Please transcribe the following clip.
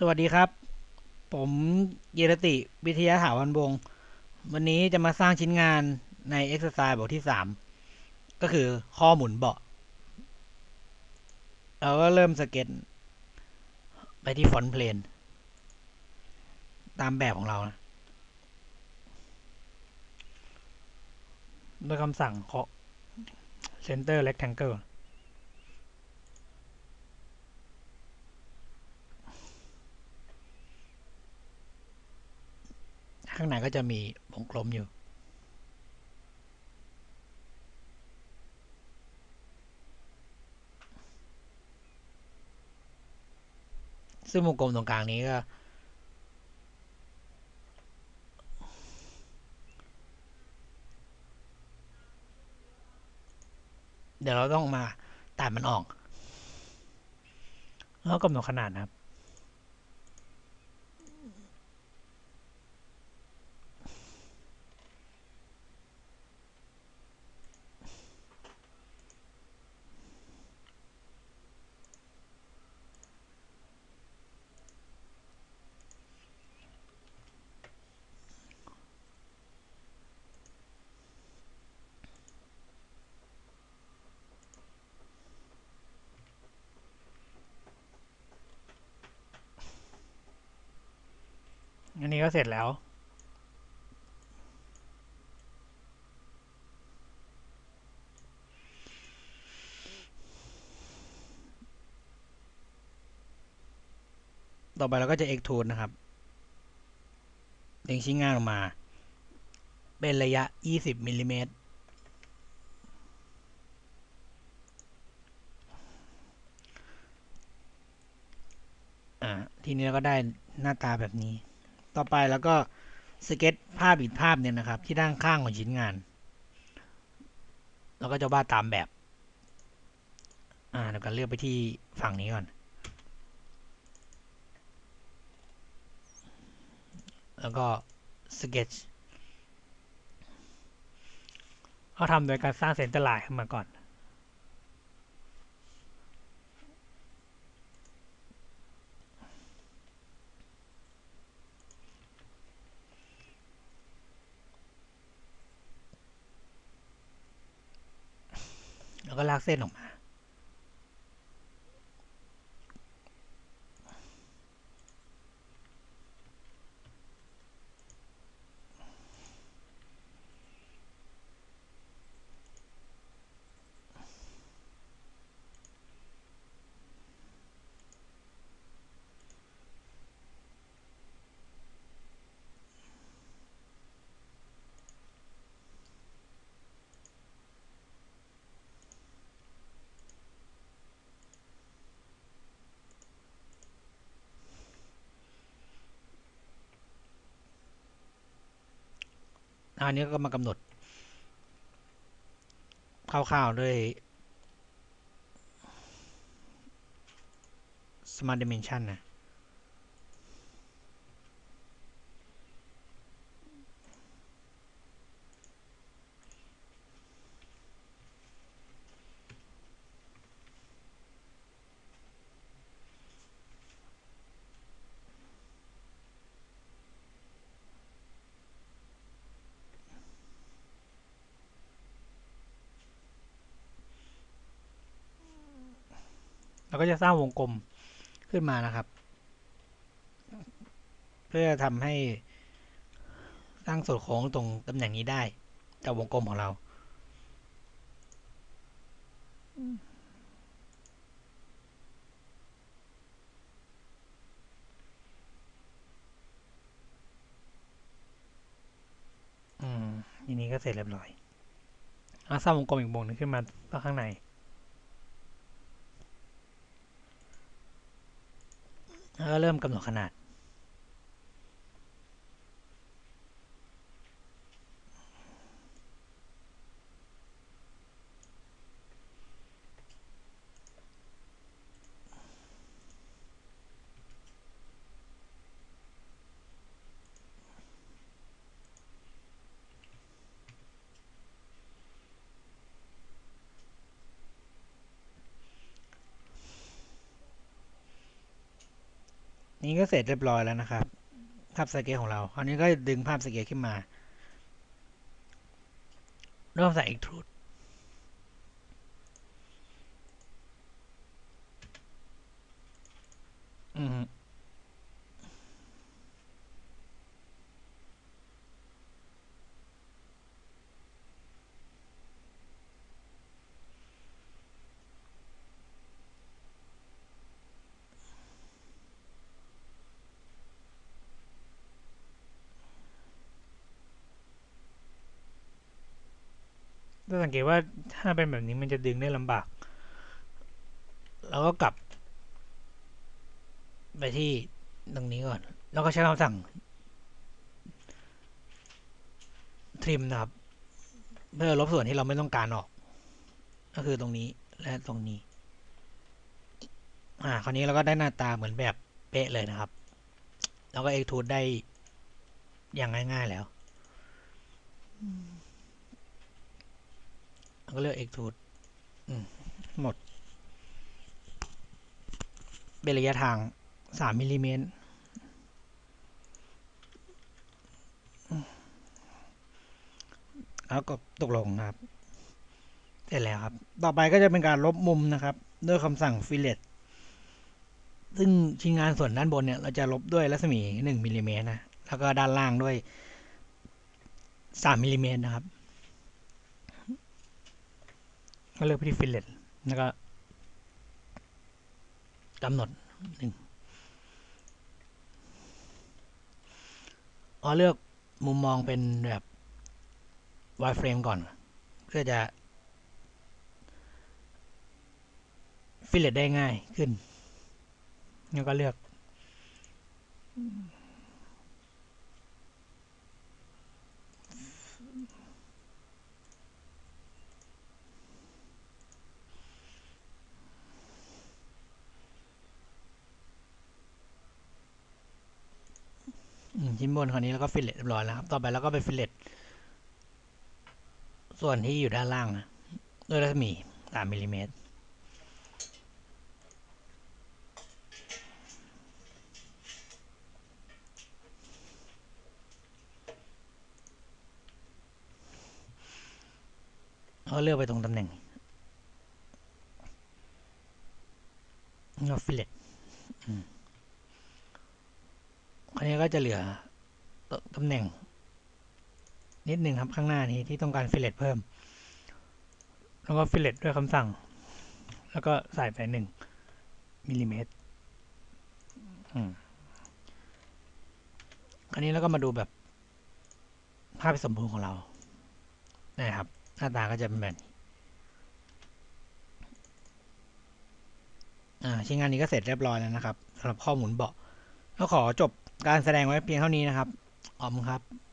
สวัสดีครับ ผมเยรติวิทยาถาวันวง วันนี้จะมาสร้างชิ้นงานใน Exercise บทที่สามก็คือข้อหมุนเบาะเราก็เริ่มสเก็ตไปที่ฟอนต์เพลน ตามแบบของเรานะด้วยคำสั่งเคาะ center rectangle ข้างในก็จะมีวงกลมอยู่ ซึ่งวงกลมตรงกลางนี้ก็ เดี๋ยวเราต้องมาตัดมันออกแล้วกำหนดขนาดนะครับ อันนี้ก็เสร็จแล้ว ต่อไปเราก็จะ extrude นะครับเล็งชิ้นงานออกมา เป็นระยะ 20มิลลิเมตรอ่าทีนี้เราก็ได้หน้าตาแบบนี้ ต่อไปแล้วก็สเก็ตภาพอีกภาพเนี่ยนะครับ ที่ด้านข้างของชิ้นงานเราก็จะวาดตามแบบ อ่าเดี๋ยวกันเลือกไปที่ฝั่งนี้ก่อน แล้วก็สเก็ตเขาทำโดยการสร้างเซนเตอร์ไลน์ขึ้นมาก่อน ก็ลากเส้นออกมา อันนี้ก็มากำหนดคร่าวๆด้วย Smart Dimension นะ เราก็จะสร้างวงกลมขึ้นมานะครับ เพื่อทำให้สร้างส่วนโค้งตรงตำแหน่งนี้ได้จากวงกลมของเราอืมทีนี้ก็เสร็จเรียบร้อยแล้วสร้างวงกลมอีกวงหนึงขึ้นมาข้างใน แล้วก็ เริ่มกำหนดขนาด นี่ก็เสร็จเรียบร้อยแล้วนะครับ ภาพสเกลของเราคราวนี้ก็ดึงภาพสเกลขึ้นมาเริ่มใส่ extrude สังเกตว่าถ้าเป็นแบบนี้มันจะดึงได้ลำบาก แล้วก็กลับ ไปที่ตรงนี้ก่อน แล้วก็ใช้คำสั่ง trim นะครับ เพื่อลบส่วนที่เราไม่ต้องการออก ก็คือตรงนี้และตรงนี้ อ่า คราวนี้เราก็ได้หน้าตาเหมือนแบบเป๊ะเลยนะครับ แล้วก็ extrude ได้อย่างง่าย ๆ แล้วแล้ว ก็เลือก extrude อืมหมด เป็นระยะทาง3มิลลิเมตรแล้วก็ตกลงนะครับ เสร็จแล้วครับ ต่อไปก็จะเป็นการลบมุมนะครับ ด้วยคำสั่ง fillet ซึ่งชิ้นงานส่วนด้านบนเนี่ย เราจะลบด้วยรัศมี 1มิลลิเมตรนะ แล้วก็ด้านล่างด้วย 3มิลลิเมตรนะครับ ก็เลือกไปที่ fillet แล้วก็กำหนดหนึ่งอ๋อเลือกมุมมองเป็นแบบ wide frame ก่อน เพื่อจะ fillet ได้ง่ายขึ้น แล้วก็เลือก ชิ้นบนคราวนี้แล้วก็ฟิลเลตเรียบร้อยแล้วครับ ต่อไปแล้วก็ไปฟิลเลตส่วนที่อยู่ด้านล่างนะด้วยรัศมีสามมิลลิเมตรก็เลือกไปตรงตำแหน่งก็ฟิลเลตอันนี้ก็จะเหลือ ตำแหน่ง นิดหนึ่งครับข้างหน้านี้ที่ต้องการฟิลเลตเพิ่ม แล้วก็ฟิลเลตด้วยคำสั่ง แล้วก็ใส่ไปหนึ่งมิลลิเมตรอืมคราวนี้เราก็มาดูแบบภาพสมบูรณ์ของเรานะครับ หน้าตาก็จะเป็นแบบนี้ชิ้นงานนี้ก็เสร็จเรียบร้อยแล้วนะครับสำหรับข้อหมุนเบาะก็ขอจบการแสดงไว้เพียงเท่านี้นะครับ อบคุณครับ